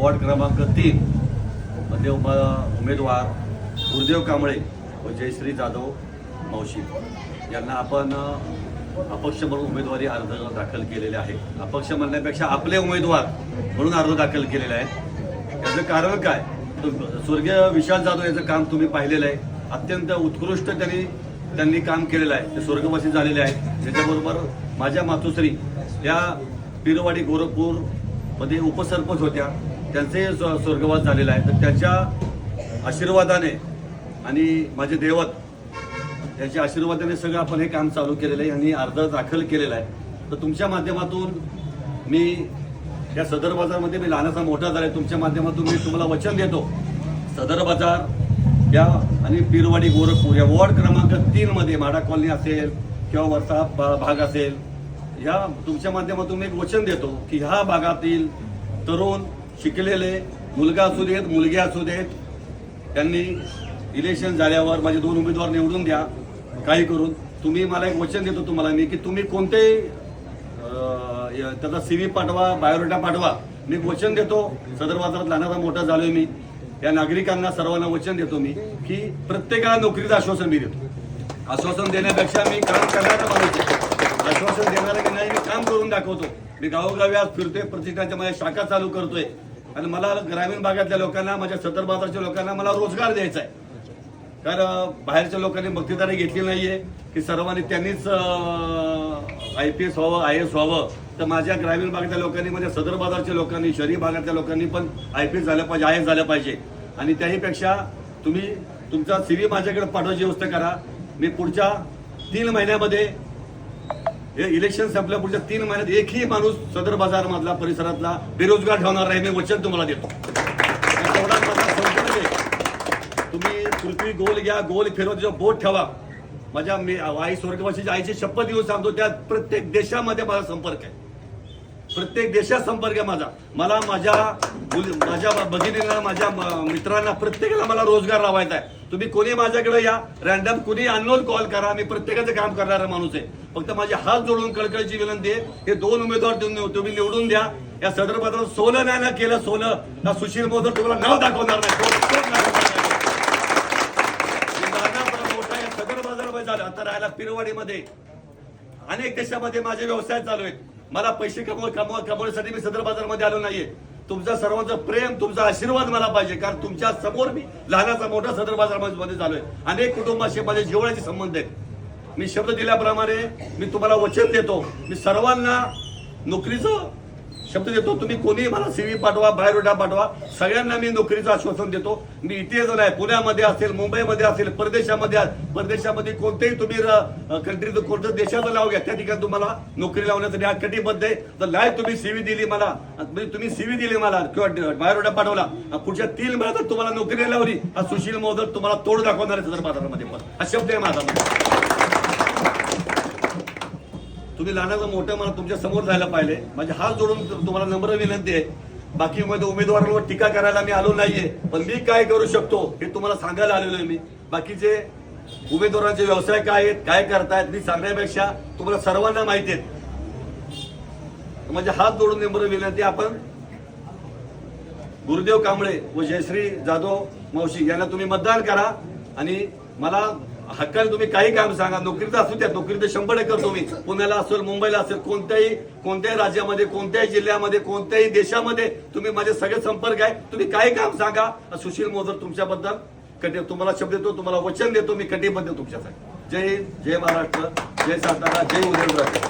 Ward क्रमांक तीन मध्ये उम उमेदवार गुरुदेव कांबळे व जयश्री जाधव मावशी. यांना आपण अपक्ष म्हणून उमेदवारी अर्ज दाखल केलेले आहे. अपक्ष म्हणण्यापेक्षा आपले उमेदवार म्हणून अर्ज दाखल केलेले आहे याचं कारण काय? स्वर्गीय विशाल जाधव याचं काम तुम्ही पाहिलेलं आहे. अत्यंत उत्कृष्ट त्यांनी त्यांनी काम केलेलं आहे. ते स्वर्गवासी झालेले आहेत. त्याच्याबरोबर माझ्या मातोश्री या पिरवाडी गोरखपूरमध्ये उपसरपंच होत्या. त्यांचे स्वर्गवास झालेला आहे. तर त्याच्या आशीर्वादाने आणि माझे दैवत त्यांच्या आशीर्वादाने सगळं आपण हे काम चालू केलेलं आहे यांनी अर्ज दाखल केलेला आहे. तर तुमच्या माध्यमातून मी या सदर बाजारमध्ये मी लहानाचा मोठा झालाय तुमच्या माध्यमातून मी तुम्हाला वचन देतो. सदर बाजार या आणि पिरवाडी गोरखपूर या वॉर्ड क्रमांक तीनमध्ये माडा कॉलनी असेल किंवा वरचा भा- भाग असेल या तुमच्या माध्यमातून मी एक वचन देतो की ह्या भागातील तरुण शिकलेले मुलगा असू देत मुलगी असू देत त्यांनी इलेक्शन झाल्यावर माझे दोन उमेदवार निवडून द्या काही करून. तुम्ही मला एक वचन देतो तुम्हाला मी की तुम्ही कोणतेही त्याचा सी व्ही पाठवा बायोडेटा पाठवा. मी वचन देतो. सदर बाजारात लहानाचा मोठा झालोय मी. या नागरिकांना सर्वांना वचन देतो मी की प्रत्येकाला नोकरीचं आश्वासन मी देतो. आश्वासन देण्यापेक्षा मी काम करण्याचा माणूस आश्वासन देणारा की नाही मी काम करून दाखवतो. मी गावोगावी आज फिरतोय प्रतिष्ठानच्या माझ्या शाखा चालू करतोय. आणि मला ग्रामीण भागातल्या लोकांना माझ्या सदर बाजारच्या लोकांना मला रोजगार द्यायचा आहे. कारण बाहेरच्या लोकांनी मक्तेदारी घेतली नाहीये की सर्वांनी त्यांनीच आय पी एस व्हावं आय एस व्हावं. तर माझ्या ग्रामीण भागातल्या लोकांनी म्हणजे सदर बाजारच्या लोकांनी शहरी भागातल्या लोकांनी पण आय पी एस झालं पाहिजे आय एस झालं पाहिजे. आणि त्याहीपेक्षा तुम्ही तुमचा सी व्ही माझ्याकडे पाठवायची व्यवस्था करा. मी पुढच्या तीन महिन्यामध्ये इलेक्शन संपल्या पुढच्या तीन महिन्यात एकही माणूस सदर बाजार मधला परिसरातला बेरोजगार ठेवणार नाही. मी वचन तुम्हाला देतो. तुम्ही पृथ्वी गोल घ्या गोल फिरवा त्याच्यावर बोट ठेवा. माझ्या मी आई स्वर्गवासीच्या आईची शपथ घेऊन सांगतो त्या प्रत्येक देशामध्ये माझा संपर्क आहे. प्रत्येक देशात संपर्क आहे माझा. मला माझ्या माझ्या भगिनींना माझ्या मित्रांना प्रत्येकाला मला रोजगार लावायचा आहे. तुम्ही कोणी माझ्याकडे या रॅन्डम कोणी अननोन कॉल करा मी प्रत्येकाचं काम करणारा माणूस आहे. फक्त माझे हात जोडून कळकळीची विनंती आहे हे दोन उमेदवार तुम्ही तुम्ही निवडून द्या. या सदर पदावर सोनं नाही ना केलं सोनं. ना सुशील मोदक तुम्हाला नाव दाखवणार नाही. मोठा या सदर बाजारामध्ये झालं. आता राहायला पिरवाडीमध्ये. अनेक देशामध्ये माझे व्यवसाय चालू आहेत. मला पैसे कमव कमव कमवण्यासाठी मी सदर बाजारमध्ये आलो नाहीये. तुमचा सर्वांचं प्रेम तुमचा आशीर्वाद मला पाहिजे कारण तुमच्यासमोर मी लहानाचा मोठा सदर बाजारमध्ये झालोय अनेक कुटुंबाशी माझे जिव्हाळ्याचे संबंध आहेत. मी शब्द दिल्याप्रमाणे मी तुम्हाला वचन देतो. मी सर्वांना नोकरीचं शब्द देतो तुम्ही कोणी मला सीव्ही पाठवा बायोडेटा पाठवा. सगळ्यांना मी नोकरीचं आश्वासन देतो. मी इथे जर आहे. पुण्यामध्ये असेल मुंबईमध्ये असेल परदेशामध्ये परदेशामध्ये कोणतेही तुम्ही कंट्रीचं कोणतं देशाचं नाव घ्या त्या ठिकाणी तुम्हाला नोकरी लावण्यासाठी हा कटिबद्ध आहे. तर नाही तुम्ही सीव्ही दिली मला म्हणजे तुम्ही सीव्ही दिली मला किंवा बायोडेटा पाठवला पुढच्या तीन महिन्यात तुम्हाला नोकरी लावली हा सुशील मोदक तुम्हाला तोड दाखवणार आहे सदर बाजारामध्ये पण. हा शब्द आहे माझा. तुम्ही लहानाचं मोठं मला तुमच्यासमोर जायला पाहिजे म्हणजे हात जोडून तुम्हाला नम्र विनंती आहे. बाकी मध्ये उमेदवारांवर टीका करायला मी आलो नाहीये. पण मी काय करू शकतो हे तुम्हाला सांगायला आलेलो आहे मी. बाकीचे उमेदवारांचे व्यवसाय काय आहेत काय करतायत मी सांगण्यापेक्षा तुम्हाला सर्वांना माहिती आहेत म्हणजे हात जोडून नम्र विनंती आपण गुरुदेव कांबळे व जयश्री जाधव मावशी यांना तुम्ही मतदान करा. आणि मला हक्काने तुम्ही काही काम सांगा. नोकरीत असू द्या नोकरीत शंभर टक्के करतो पुण्याला असेल मुंबईला असेल कोणत्याही कोणत्याही राज्यामध्ये कोणत्याही जिल्ह्यामध्ये कोणत्याही देशामध्ये तुम्ही माझे सगळे संपर्क आहे. तुम्ही काही काम सांगा. सुशील मोदक तुमच्याबद्दल कटी तुम्हाला शब्द देतो तुम्हाला वचन देतो मी कटिबद्ध तुमच्यासाठी. जय हिंद जय महाराष्ट्र जय सातारा जय उदयनराजे.